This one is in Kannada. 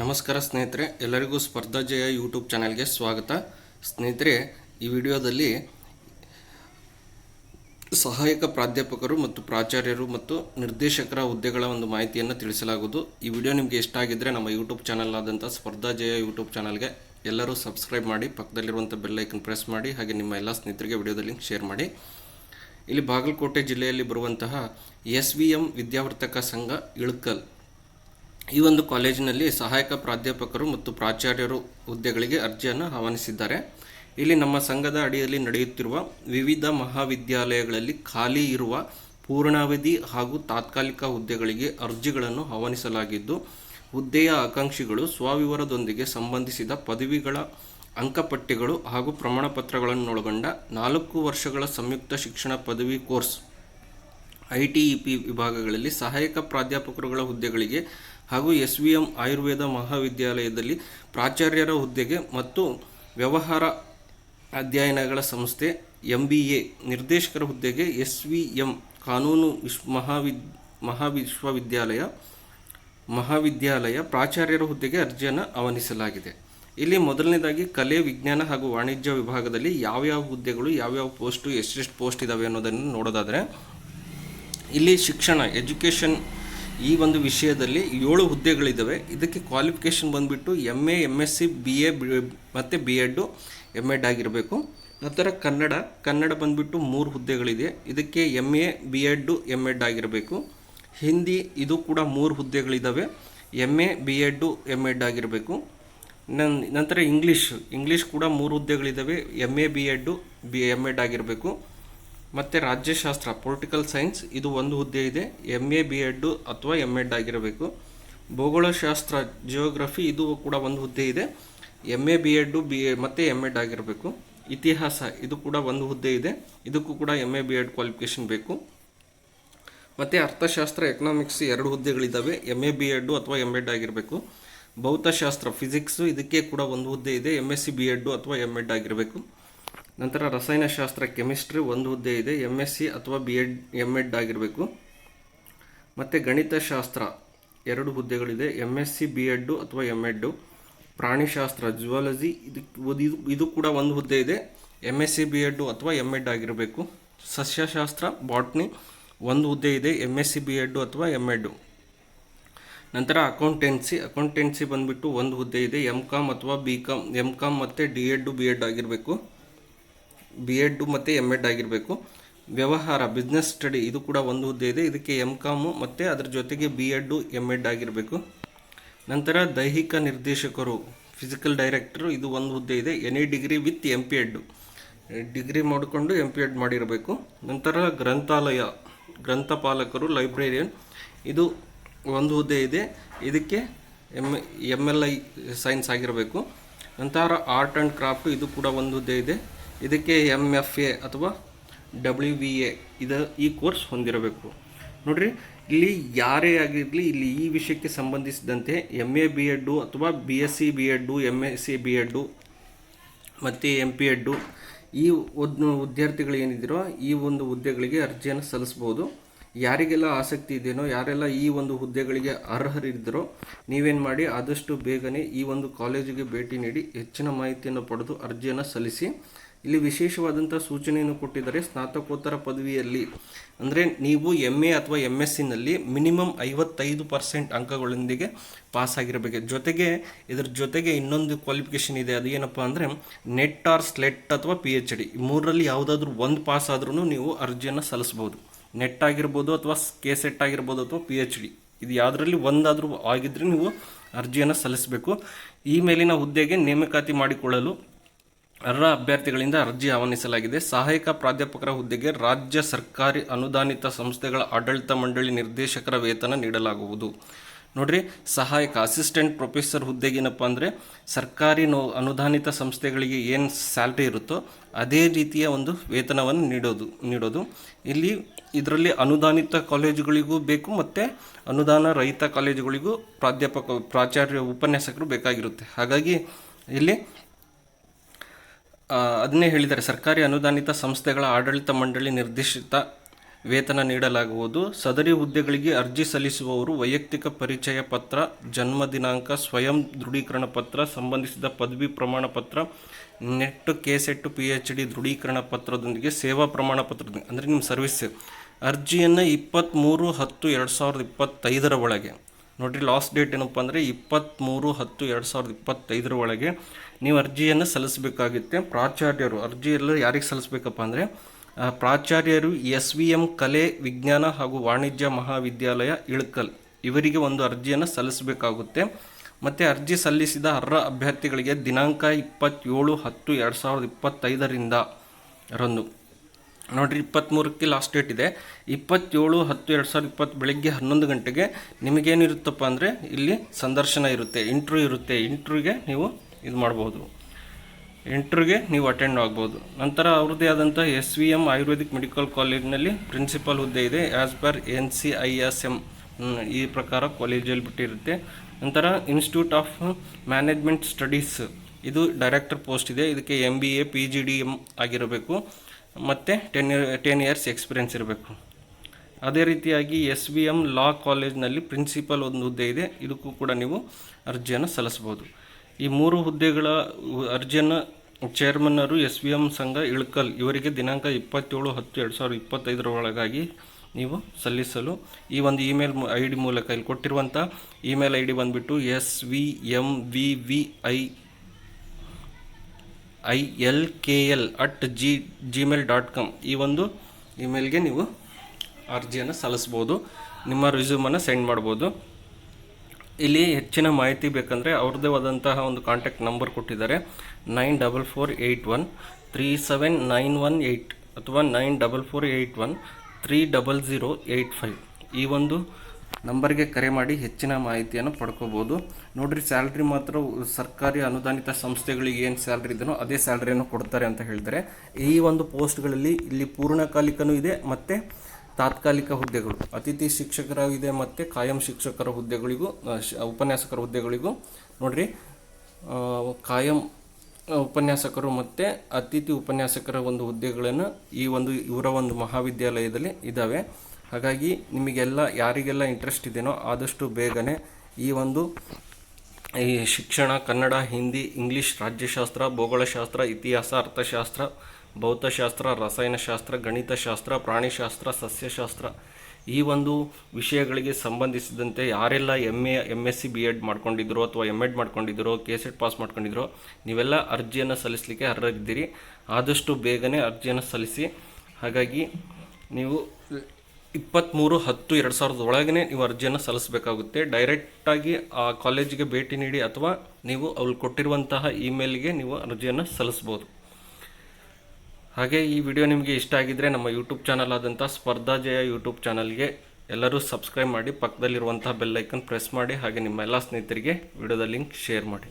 ನಮಸ್ಕಾರ ಸ್ನೇಹಿತರೆ, ಎಲ್ಲರಿಗೂ ಸ್ಪರ್ಧಾ ಜಯ ಯೂಟ್ಯೂಬ್ ಚಾನಲ್ಗೆ ಸ್ವಾಗತ. ಸ್ನೇಹಿತರೆ, ಈ ವಿಡಿಯೋದಲ್ಲಿ ಸಹಾಯಕ ಪ್ರಾಧ್ಯಾಪಕರು ಮತ್ತು ಪ್ರಾಚಾರ್ಯರು ಮತ್ತು ನಿರ್ದೇಶಕರ ಹುದ್ದೆಗಳ ಒಂದು ಮಾಹಿತಿಯನ್ನು ತಿಳಿಸಲಾಗುವುದು. ಈ ವಿಡಿಯೋ ನಿಮಗೆ ಇಷ್ಟ ಆಗಿದ್ದರೆ ನಮ್ಮ ಯೂಟ್ಯೂಬ್ ಚಾನಲ್ ಆದಂಥ ಸ್ಪರ್ಧಾ ಜಯ ಯೂಟ್ಯೂಬ್ ಚಾನಲ್ಗೆ ಎಲ್ಲರೂ ಸಬ್ಸ್ಕ್ರೈಬ್ ಮಾಡಿ, ಪಕ್ಕದಲ್ಲಿರುವಂಥ ಬೆಲ್ಲೈಕನ್ ಪ್ರೆಸ್ ಮಾಡಿ, ಹಾಗೆ ನಿಮ್ಮ ಎಲ್ಲ ಸ್ನೇಹಿತರಿಗೆ ವಿಡಿಯೋದ ಲಿಂಕ್ ಶೇರ್ ಮಾಡಿ. ಇಲ್ಲಿ ಬಾಗಲಕೋಟೆ ಜಿಲ್ಲೆಯಲ್ಲಿ ಬರುವಂತಹ ಎಸ್ ವಿ ಎಂ ವಿದ್ಯಾವರ್ತಕ ಸಂಘ ಇಳಕಲ್ ಈ ಒಂದು ಕಾಲೇಜಿನಲ್ಲಿ ಸಹಾಯಕ ಪ್ರಾಧ್ಯಾಪಕರು ಮತ್ತು ಪ್ರಾಚಾರ್ಯರು ಹುದ್ದೆಗಳಿಗೆ ಅರ್ಜಿಯನ್ನು ಆಹ್ವಾನಿಸಿದ್ದಾರೆ. ಇಲ್ಲಿ ನಮ್ಮ ಸಂಘದ ಅಡಿಯಲ್ಲಿ ನಡೆಯುತ್ತಿರುವ ವಿವಿಧ ಮಹಾವಿದ್ಯಾಲಯಗಳಲ್ಲಿ ಖಾಲಿ ಇರುವ ಪೂರ್ಣಾವಧಿ ಹಾಗೂ ತಾತ್ಕಾಲಿಕ ಹುದ್ದೆಗಳಿಗೆ ಅರ್ಜಿಗಳನ್ನು ಆಹ್ವಾನಿಸಲಾಗಿದ್ದು, ಹುದ್ದೆಯ ಆಕಾಂಕ್ಷಿಗಳು ಸ್ವವಿವರದೊಂದಿಗೆ ಸಂಬಂಧಿಸಿದ ಪದವಿಗಳ ಅಂಕಪಟ್ಟಿಗಳು ಹಾಗೂ ಪ್ರಮಾಣಪತ್ರಗಳನ್ನೊಳಗೊಂಡ ನಾಲ್ಕು ವರ್ಷಗಳ ಸಂಯುಕ್ತ ಶಿಕ್ಷಣ ಪದವಿ course I T E P ವಿಭಾಗಗಳಲ್ಲಿ ಸಹಾಯಕ ಪ್ರಾಧ್ಯಾಪಕರುಗಳ ಹುದ್ದೆಗಳಿಗೆ ಹಾಗೂ ಎಸ್ ವಿ ಎಂ ಆಯುರ್ವೇದ ಮಹಾವಿದ್ಯಾಲಯದಲ್ಲಿ ಪ್ರಾಚಾರ್ಯರ ಹುದ್ದೆಗೆ ಮತ್ತು ವ್ಯವಹಾರ ಅಧ್ಯಯನಗಳ ಸಂಸ್ಥೆ ಎಂ ಬಿ ಎ ನಿರ್ದೇಶಕರ ಹುದ್ದೆಗೆ ಎಸ್ ವಿ ಎಂ ಕಾನೂನು ವಿಶ್ ಮಹಾವಿದ್, ಮಹಾವಿಶ್ವವಿದ್ಯಾಲಯ, ಮಹಾವಿದ್ಯಾಲಯ ಪ್ರಾಚಾರ್ಯರ ಹುದ್ದೆಗೆ ಅರ್ಜಿಯನ್ನು ಆಹ್ವಾನಿಸಲಾಗಿದೆ. ಇಲ್ಲಿ ಮೊದಲನೇದಾಗಿ ಕಲೆ, ವಿಜ್ಞಾನ ಹಾಗೂ ವಾಣಿಜ್ಯ ವಿಭಾಗದಲ್ಲಿ ಯಾವ್ಯಾವ ಹುದ್ದೆಗಳು, ಯಾವ್ಯಾವ ಪೋಸ್ಟು ಎಷ್ಟೆಷ್ಟು ಪೋಸ್ಟ್ ಇದ್ದಾವೆ ಅನ್ನೋದನ್ನು ನೋಡೋದಾದರೆ, ಇಲ್ಲಿ ಶಿಕ್ಷಣ, ಎಜುಕೇಷನ್ ಈ ಒಂದು ವಿಷಯದಲ್ಲಿ ಏಳು ಹುದ್ದೆಗಳಿದ್ದಾವೆ. ಇದಕ್ಕೆ ಕ್ವಾಲಿಫಿಕೇಷನ್ ಬಂದುಬಿಟ್ಟು M A M S C B A ಮತ್ತು ಬಿ ಎಡ್ಡು ಎಂ ಎಡ್ ಆಗಿರಬೇಕು. ನಂತರ ಕನ್ನಡ ಕನ್ನಡ ಬಂದುಬಿಟ್ಟು ಮೂರು ಹುದ್ದೆಗಳಿದೆ. ಇದಕ್ಕೆ M A B Ed M Ed ಆಗಿರಬೇಕು. ಹಿಂದಿ, ಇದು ಕೂಡ ಮೂರು ಹುದ್ದೆಗಳಿದ್ದಾವೆ. M A B Ed M Ed ಆಗಿರಬೇಕು. ನನ್, ನಂತರ ಇಂಗ್ಲೀಷ್ ಇಂಗ್ಲೀಷ್ ಕೂಡ ಮೂರು ಹುದ್ದೆಗಳಿದ್ದಾವೆ. M A B Ed B M Ed ಆಗಿರಬೇಕು. ಮತ್ತು ರಾಜ್ಯಶಾಸ್ತ್ರ ಪೊಲಿಟಿಕಲ್ ಸೈನ್ಸ್ ಇದು ಒಂದು ಹುದ್ದೆ ಇದೆ. ಎಂ ಎ ಬಿ ಎಡ್ಡು ಅಥವಾ ಎಂ ಎಡ್ ಆಗಿರಬೇಕು. ಭೂಗೋಳಶಾಸ್ತ್ರ ಜಿಯೋಗ್ರಫಿ ಇದು ಕೂಡ ಒಂದು ಹುದ್ದೆ ಇದೆ. M A B Ed B A ಮತ್ತು ಎಂ ಎಡ್ ಆಗಿರಬೇಕು. ಇತಿಹಾಸ ಇದು ಕೂಡ ಒಂದು ಹುದ್ದೆ ಇದೆ. ಇದಕ್ಕೂ ಕೂಡ M A B Ed qualification ಬೇಕು. ಮತ್ತು ಅರ್ಥಶಾಸ್ತ್ರ ಎಕನಾಮಿಕ್ಸ್ ಎರಡು ಹುದ್ದೆಗಳಿದ್ದಾವೆ ಎಂ ಎ ಬಿ ಎಡ್ಡು ಅಥವಾ ಎಂ ಎಡ್ ಆಗಿರಬೇಕು. ಭೌತಶಾಸ್ತ್ರ ಫಿಸಿಕ್ಸು ಇದಕ್ಕೆ ಕೂಡ ಒಂದು ಹುದ್ದೆ ಇದೆ. M S C B Ed ಅಥವಾ ಎಂ ಎಡ್ ಆಗಿರಬೇಕು. ನಂತರ ರಸಾಯನಶಾಸ್ತ್ರ, ಕೆಮಿಸ್ಟ್ರಿ ಒಂದು ಹುದ್ದೆ ಇದೆ. ಎಂ ಎಸ್ ಸಿ ಅಥವಾ ಬಿ ಎಡ್ ಎಂ ಎಡ್ ಆಗಿರಬೇಕು. ಮತ್ತು ಗಣಿತಶಾಸ್ತ್ರ ಎರಡು ಹುದ್ದೆಗಳಿದೆ. M S C B Ed ಅಥವಾ ಎಂ ಎಡ್ಡು ಪ್ರಾಣಿಶಾಸ್ತ್ರ, ಜುವಾಲಜಿ ಇದಕ್ಕೆ ಇದು ಇದು ಕೂಡ ಒಂದು ಹುದ್ದೆ ಇದೆ. M S C B Ed ಅಥವಾ ಎಂ ಎಡ್ ಆಗಿರಬೇಕು. ಸಸ್ಯಶಾಸ್ತ್ರ, ಬಾಟ್ನಿ ಒಂದು ಹುದ್ದೆ ಇದೆ. M S C B Ed ಅಥವಾ ಎಂ ಎಡ್ಡು ನಂತರ ಅಕೌಂಟೆನ್ಸಿ. ಅಕೌಂಟೆನ್ಸಿ ಬಂದುಬಿಟ್ಟು ಒಂದು ಹುದ್ದೆ ಇದೆ. ಎಂ ಕಾಮ್ ಅಥವಾ ಬಿ ಕಾಮ್ ಎಂ ಕಾಮ್ ಮತ್ತು ಡಿ ಎಡ್ಡು ಬಿ ಎಡ್ ಆಗಿರಬೇಕು. ಬಿ ಎಡ್ಡು ಮತ್ತು ಎಂ ಎಡ್ ಆಗಿರಬೇಕು. ವ್ಯವಹಾರ ಬಿಸ್ನೆಸ್ ಸ್ಟಡಿ ಇದು ಕೂಡ ಒಂದು ಹುದ್ದೆ ಇದೆ. ಇದಕ್ಕೆ ಎಂ ಕಾಮು ಮತ್ತು ಅದರ ಜೊತೆಗೆ ಬಿ ಎಡ್ಡು ಎಂ ಎಡ್ ಆಗಿರಬೇಕು. ನಂತರ ದೈಹಿಕ ನಿರ್ದೇಶಕರು ಫಿಸಿಕಲ್ ಡೈರೆಕ್ಟರು ಇದು ಒಂದು ಹುದ್ದೆ ಇದೆ. Any degree with M P Ed degree ಮಾಡಿಕೊಂಡು ಎಂ ಪಿ ಎಡ್ ಮಾಡಿರಬೇಕು. ನಂತರ ಗ್ರಂಥಾಲಯ, ಗ್ರಂಥಪಾಲಕರು ಲೈಬ್ರೇರಿಯನ್ ಇದು ಒಂದು ಹುದ್ದೆ ಇದೆ. ಇದಕ್ಕೆ M M L I science ಆಗಿರಬೇಕು. ನಂತರ ಆರ್ಟ್ ಆ್ಯಂಡ್ ಕ್ರಾಫ್ಟ್ ಇದು ಕೂಡ ಒಂದು ಹುದ್ದೆ ಇದೆ. ಇದಕ್ಕೆ ಎಂ ಎಫ್ ಎ ಅಥವಾ ಡಬ್ಲ್ಯೂ ವಿ ಎ ಇದು ಈ ಕೋರ್ಸ್ ಹೊಂದಿರಬೇಕು. ನೋಡಿರಿ, ಇಲ್ಲಿ ಯಾರೇ ಆಗಿರಲಿ, ಇಲ್ಲಿ ಈ ವಿಷಯಕ್ಕೆ ಸಂಬಂಧಿಸಿದಂತೆ ಎಂ ಎ ಬಿ ಎಡ್ಡು ಅಥವಾ B S C B Ed M S C B Ed ಮತ್ತು ಎಂ ಪಿ ಎಡ್ಡು ಈ ಉದ್ ವಿದ್ಯಾರ್ಥಿಗಳು ಏನಿದ್ದೀರೋ ಈ ಒಂದು ಹುದ್ದೆಗಳಿಗೆ ಅರ್ಜಿಯನ್ನು ಸಲ್ಲಿಸ್ಬೋದು ಯಾರಿಗೆಲ್ಲ ಆಸಕ್ತಿ ಇದೆಯೋ ಯಾರೆಲ್ಲ ಈ ಒಂದು ಹುದ್ದೆಗಳಿಗೆ ಅರ್ಹರಿದ್ದರೋ, ನೀವೇನು ಮಾಡಿ ಆದಷ್ಟು ಬೇಗನೆ ಈ ಒಂದು ಕಾಲೇಜಿಗೆ ಭೇಟಿ ನೀಡಿ ಹೆಚ್ಚಿನ ಮಾಹಿತಿಯನ್ನು ಪಡೆದು ಅರ್ಜಿಯನ್ನು ಸಲ್ಲಿಸಿ. ಇಲ್ಲಿ ವಿಶೇಷವಾದಂಥ ಸೂಚನೆಯನ್ನು ಕೊಟ್ಟಿದ್ದಾರೆ, ಸ್ನಾತಕೋತ್ತರ ಪದವಿಯಲ್ಲಿ. ಅಂದರೆ ನೀವು ಎಂ ಎ ಅಥವಾ ಎಂ ಎಸ್ ಸಿನಲ್ಲಿ ಮಿನಿಮಮ್ ಐವತ್ತೈದು ಪರ್ಸೆಂಟ್ ಅಂಕಗಳೊಂದಿಗೆ ಪಾಸ್ ಆಗಿರಬೇಕು. ಜೊತೆಗೆ, ಇದ್ರ ಜೊತೆಗೆ ಇನ್ನೊಂದು ಕ್ವಾಲಿಫಿಕೇಷನ್ ಇದೆ, ಅದು ಏನಪ್ಪ ಅಂದರೆ ನೆಟ್ ಆರ್ ಸ್ಲೆಟ್ ಅಥವಾ ಪಿ ಎಚ್ ಡಿ ಮೂರರಲ್ಲಿ ಯಾವುದಾದ್ರೂ ಒಂದು ಪಾಸ್ ಆದ್ರೂ ನೀವು ಅರ್ಜಿಯನ್ನು ಸಲ್ಲಿಸ್ಬೋದು. ನೆಟ್ ಆಗಿರ್ಬೋದು ಅಥವಾ ಕೆ ಸೆಟ್ ಆಗಿರ್ಬೋದು ಅಥವಾ ಪಿ ಎಚ್ ಡಿ ಇದು ಯಾವುದರಲ್ಲಿ ಒಂದಾದರೂ ಆಗಿದ್ದರೆ ನೀವು ಅರ್ಜಿಯನ್ನು ಸಲ್ಲಿಸಬೇಕು. ಈ ಮೇಲಿನ ಹುದ್ದೆಗೆ ನೇಮಕಾತಿ ಮಾಡಿಕೊಳ್ಳಲು ಅರ್ಹ ಅಭ್ಯರ್ಥಿಗಳಿಂದ ಅರ್ಜಿ ಆಹ್ವಾನಿಸಲಾಗಿದೆ. ಸಹಾಯಕ ಪ್ರಾಧ್ಯಾಪಕರ ಹುದ್ದೆಗೆ ರಾಜ್ಯ ಸರ್ಕಾರಿ ಅನುದಾನಿತ ಸಂಸ್ಥೆಗಳ ಆಡಳಿತ ಮಂಡಳಿ ನಿರ್ದೇಶಕರ ವೇತನ ನೀಡಲಾಗುವುದು. ನೋಡ್ರಿ, ಸಹಾಯಕ ಅಸಿಸ್ಟೆಂಟ್ ಪ್ರೊಫೆಸರ್ ಹುದ್ದೆಗೇನಪ್ಪ ಅಂದರೆ ಸರ್ಕಾರಿ ನೋ, ಅನುದಾನಿತ ಸಂಸ್ಥೆಗಳಿಗೆ ಏನು ಸ್ಯಾಲ್ರಿ ಇರುತ್ತೋ ಅದೇ ರೀತಿಯ ಒಂದು ವೇತನವನ್ನು ನೀಡೋದು ನೀಡೋದು. ಇಲ್ಲಿ ಇದರಲ್ಲಿ ಅನುದಾನಿತ ಕಾಲೇಜುಗಳಿಗೂ ಬೇಕು ಮತ್ತು ಅನುದಾನ ರಹಿತ ಕಾಲೇಜುಗಳಿಗೂ ಪ್ರಾಧ್ಯಾಪಕ, ಪ್ರಾಚಾರ್ಯ, ಉಪನ್ಯಾಸಕರು ಬೇಕಾಗಿರುತ್ತೆ. ಹಾಗಾಗಿ ಇಲ್ಲಿ ಅದನ್ನೇ ಹೇಳಿದ್ದಾರೆ. ಸರ್ಕಾರಿ ಅನುದಾನಿತ ಸಂಸ್ಥೆಗಳ ಆಡಳಿತ ಮಂಡಳಿ ನಿರ್ದೇಶಿತ ವೇತನ ನೀಡಲಾಗುವುದು. ಸದರಿ ಹುದ್ದೆಗಳಿಗೆ ಅರ್ಜಿ ಸಲ್ಲಿಸುವವರು ವೈಯಕ್ತಿಕ ಪರಿಚಯ ಪತ್ರ, ಜನ್ಮ ದಿನಾಂಕ, ಸ್ವಯಂ ದೃಢೀಕರಣ ಪತ್ರ, ಸಂಬಂಧಿಸಿದ ಪದವಿ ಪ್ರಮಾಣ ಪತ್ರ, NET K SET P H D ದೃಢೀಕರಣ ಪತ್ರದೊಂದಿಗೆ ಸೇವಾ ಪ್ರಮಾಣ ಪತ್ರದೊಂದಿಗೆ, ಅಂದರೆ ನಿಮ್ಮ ಸರ್ವಿಸ್. ಅರ್ಜಿಯನ್ನು ಇಪ್ಪತ್ತ್ಮೂರು ಹತ್ತು ಎರಡು ಸಾವಿರದ ಇಪ್ಪತ್ತೈದರ ಒಳಗೆ. ನೋಡಿರಿ, ಲಾಸ್ಟ್ ಡೇಟ್ ಏನಪ್ಪ ಅಂದರೆ ಇಪ್ಪತ್ತ್ಮೂರು ಹತ್ತು ಎರಡು ಸಾವಿರದ ಇಪ್ಪತ್ತೈದರ ಒಳಗೆ ನೀವು ಅರ್ಜಿಯನ್ನು ಸಲ್ಲಿಸಬೇಕಾಗುತ್ತೆ. ಪ್ರಾಚಾರ್ಯರು, ಅರ್ಜಿ ಎಲ್ಲ ಯಾರಿಗೆ ಸಲ್ಲಿಸಬೇಕಪ್ಪ ಅಂದರೆ ಪ್ರಾಚಾರ್ಯರು ಎಸ್ ವಿ ಎಂ ಕಲೆ ವಿಜ್ಞಾನ ಹಾಗೂ ವಾಣಿಜ್ಯ ಮಹಾವಿದ್ಯಾಲಯ ಇಳಕಲ್. ಇವರಿಗೆ ಒಂದು ಅರ್ಜಿಯನ್ನು ಸಲ್ಲಿಸಬೇಕಾಗುತ್ತೆ. ಮತ್ತು ಅರ್ಜಿ ಸಲ್ಲಿಸಿದ ಅರ್ಹ ಅಭ್ಯರ್ಥಿಗಳಿಗೆ ದಿನಾಂಕ ಇಪ್ಪತ್ತೇಳು ಹತ್ತು ಎರಡು ಸಾವಿರದ ಇಪ್ಪತ್ತೈದರಿಂದ ರಂದು. ನೋಡಿರಿ ಇಪ್ಪತ್ತ್ಮೂರಕ್ಕೆ ಲಾಸ್ಟ್ ಡೇಟ್ ಇದೆ. ಇಪ್ಪತ್ತೇಳು ಹತ್ತು ಎರಡು ಸಾವಿರದ ಇಪ್ಪತ್ತು ಬೆಳಗ್ಗೆ ಹನ್ನೊಂದು ಗಂಟೆಗೆ ನಿಮಗೇನಿರುತ್ತಪ್ಪ ಅಂದರೆ ಇಲ್ಲಿ ಸಂದರ್ಶನ ಇರುತ್ತೆ ಇಂಟ್ರ್ಯೂ ಇರುತ್ತೆ. ಇಂಟ್ರ್ಯೂಗೆ ನೀವು ಇದು ಮಾಡ್ಬೋದು. ಇಂಟ್ರ್ಯೂಗೆ ನೀವು ಅಟೆಂಡ್ ಆಗ್ಬೋದು. ನಂತರ ಅವ್ರದ್ದೇ ಆದಂಥ S V M Ayurvedic medical ಕಾಲೇಜ್ನಲ್ಲಿ ಪ್ರಿನ್ಸಿಪಲ್ ಹುದ್ದೆ ಇದೆ as per N C I S M ಈ ಪ್ರಕಾರ ಕಾಲೇಜಲ್ಲಿ ಬಿಟ್ಟಿರುತ್ತೆ. ನಂತರ ಇನ್ಸ್ಟಿಟ್ಯೂಟ್ ಆಫ್ ಮ್ಯಾನೇಜ್ಮೆಂಟ್ ಸ್ಟಡೀಸ್ ಇದು ಡೈರೆಕ್ಟರ್ ಪೋಸ್ಟ್ ಇದೆ. ಇದಕ್ಕೆ M B A P G D M ಆಗಿರಬೇಕು. ಮತ್ತು ಟೆನ್ ಟೆನ್ ಇಯರ್ಸ್ ಎಕ್ಸ್ಪೀರಿಯನ್ಸ್ ಇರಬೇಕು. ಅದೇ ರೀತಿಯಾಗಿ ಎಸ್ ವಿ ಎಂ ಲಾ ಕಾಲೇಜ್ನಲ್ಲಿ ಪ್ರಿನ್ಸಿಪಲ್ ಒಂದು ಹುದ್ದೆ ಇದೆ. ಇದಕ್ಕೂ ಕೂಡ ನೀವು ಅರ್ಜಿಯನ್ನು ಸಲ್ಲಿಸ್ಬೋದು ಈ ಮೂರು ಹುದ್ದೆಗಳ ಅರ್ಜಿಯನ್ನು ಚೇರ್ಮನ್ನರು ಎಸ್ ವಿ ಎಂ ಸಂಘ, ಇಳಕಲ್ ಇವರಿಗೆ ದಿನಾಂಕ ಇಪ್ಪತ್ತೇಳು ಹತ್ತು ಎರಡು ಸಾವಿರದ ಇಪ್ಪತ್ತೈದರ ಒಳಗಾಗಿ ನೀವು ಸಲ್ಲಿಸಲು ಈ ಒಂದು ಇಮೇಲ್ ಐ ಡಿ ಮೂಲಕ ಇಲ್ಲಿ ಕೊಟ್ಟಿರುವಂಥ ಇಮೇಲ್ ಐ ಡಿ ಬಂದುಬಿಟ್ಟು S V M V V I I L K L at G, Gmail dot com ಈ ಒಂದು ಇಮೇಲ್ಗೆ ನೀವು ಅರ್ಜಿಯನ್ನು ಸಲ್ಲಿಸ್ಬೋದು. ನಿಮ್ಮ ರಿಸ್ಯೂಮನ್ನು ಸೆಂಡ್ ಮಾಡ್ಬೋದು. ಇಲ್ಲಿ ಹೆಚ್ಚಿನ ಮಾಹಿತಿ ಬೇಕಂದರೆ ಅವ್ರದ್ದೇ ಆದಂತಹ ಒಂದು ಕಾಂಟ್ಯಾಕ್ಟ್ ನಂಬರ್ ಕೊಟ್ಟಿದ್ದಾರೆ. Nine double four eight one, three seven nine one eight ಅಥವಾ nine double four eight one, three double zero eight five ಈ ಒಂದು ನಂಬರ್ಗೆ ಕರೆ ಮಾಡಿ ಹೆಚ್ಚಿನ ಮಾಹಿತಿಯನ್ನು ಪಡ್ಕೋಬೋದು. ನೋಡಿರಿ ಸ್ಯಾಲ್ರಿ ಮಾತ್ರ ಸರ್ಕಾರಿ ಅನುದಾನಿತ ಸಂಸ್ಥೆಗಳಿಗೆ ಏನು ಸ್ಯಾಲ್ರಿ ಇದೆಯೋ ಅದೇ ಸ್ಯಾಲ್ರಿಯನ್ನು ಕೊಡ್ತಾರೆ ಅಂತ ಹೇಳಿದರೆ ಈ ಒಂದು ಪೋಸ್ಟ್ಗಳಲ್ಲಿ ಇಲ್ಲಿ ಪೂರ್ಣಕಾಲಿಕನೂ ಇದೆ, ಮತ್ತು ತಾತ್ಕಾಲಿಕ ಹುದ್ದೆಗಳು. ಅತಿಥಿ ಶಿಕ್ಷಕರ ಇದೆ ಮತ್ತು ಕಾಯಂ ಶಿಕ್ಷಕರ ಹುದ್ದೆಗಳಿಗೂ ಉಪನ್ಯಾಸಕರ ಹುದ್ದೆಗಳಿಗೂ. ನೋಡಿರಿ ಕಾಯಂ ಉಪನ್ಯಾಸಕರು ಮತ್ತು ಅತಿಥಿ ಉಪನ್ಯಾಸಕರ ಒಂದು ಹುದ್ದೆಗಳನ್ನು ಈ ಒಂದು, ಇವರ ಒಂದು ಮಹಾವಿದ್ಯಾಲಯದಲ್ಲಿ ಇದ್ದಾವೆ ಹಾಗಾಗಿ ನಿಮಗೆಲ್ಲ ಯಾರಿಗೆಲ್ಲ ಇಂಟ್ರೆಸ್ಟ್ ಇದೆಯೋ ಆದಷ್ಟು ಬೇಗನೆ ಈ ಒಂದು, ಈ ಶಿಕ್ಷಣ, ಕನ್ನಡ, ಹಿಂದಿ, ಇಂಗ್ಲೀಷ್, ರಾಜ್ಯಶಾಸ್ತ್ರ, ಭೂಗೋಳಶಾಸ್ತ್ರ, ಇತಿಹಾಸ, ಅರ್ಥಶಾಸ್ತ್ರ ಭೌತಶಾಸ್ತ್ರ, ರಸಾಯನಶಾಸ್ತ್ರ, ಗಣಿತಶಾಸ್ತ್ರ, ಪ್ರಾಣಿಶಾಸ್ತ್ರ, ಸಸ್ಯಶಾಸ್ತ್ರ ಈ ಒಂದು ವಿಷಯಗಳಿಗೆ ಸಂಬಂಧಿಸಿದಂತೆ ಯಾರೆಲ್ಲ M A M S C B Ed ಮಾಡ್ಕೊಂಡಿದ್ರು ಅಥವಾ ಎಂ ಎಡ್ ಮಾಡ್ಕೊಂಡಿದ್ರು ಕೆ ಸೆಟ್ ಪಾಸ್ ಮಾಡ್ಕೊಂಡಿದ್ರು ನೀವೆಲ್ಲ ಅರ್ಜಿಯನ್ನು ಸಲ್ಲಿಸಲಿಕ್ಕೆ ಅರ್ಹರಿದ್ದೀರಿ. ಆದಷ್ಟು ಬೇಗನೆ ಅರ್ಜಿಯನ್ನು ಸಲ್ಲಿಸಿ. ಹಾಗಾಗಿ ನೀವು ಇಪ್ಪತ್ತ್ಮೂರು ಹತ್ತು ಎರಡು ಸಾವಿರದ ಒಳಗನೆ ನೀವು ಅರ್ಜಿಯನ್ನು ಸಲ್ಲಿಸಬೇಕಾಗುತ್ತೆ. ಡೈರೆಕ್ಟಾಗಿ ಆ ಕಾಲೇಜಿಗೆ ಭೇಟಿ ನೀಡಿ ಅಥವಾ ನೀವು ಅವ್ರು ಕೊಟ್ಟಿರುವಂತಹ ಇಮೇಲ್ಗೆ ನೀವು ಅರ್ಜಿಯನ್ನು ಸಲ್ಲಿಸ್ಬೋದು. ಹಾಗೆ ಈ ವಿಡಿಯೋ ನಿಮಗೆ ಇಷ್ಟ ಆಗಿದ್ದರೆ ನಮ್ಮ ಯೂಟ್ಯೂಬ್ ಚಾನಲ್ ಆದಂಥ ಸ್ಪರ್ಧಾ ಜಯ ಯೂಟ್ಯೂಬ್ ಚಾನಲ್ಗೆ ಎಲ್ಲರೂ ಸಬ್ಸ್ಕ್ರೈಬ್ ಮಾಡಿ ಪಕ್ಕದಲ್ಲಿರುವಂತಹ ಬೆಲ್ ಐಕನ್ ಪ್ರೆಸ್ ಮಾಡಿ ಹಾಗೆ ನಿಮ್ಮ ಎಲ್ಲ ಸ್ನೇಹಿತರಿಗೆ ವಿಡಿಯೋದ ಲಿಂಕ್ ಶೇರ್ ಮಾಡಿ.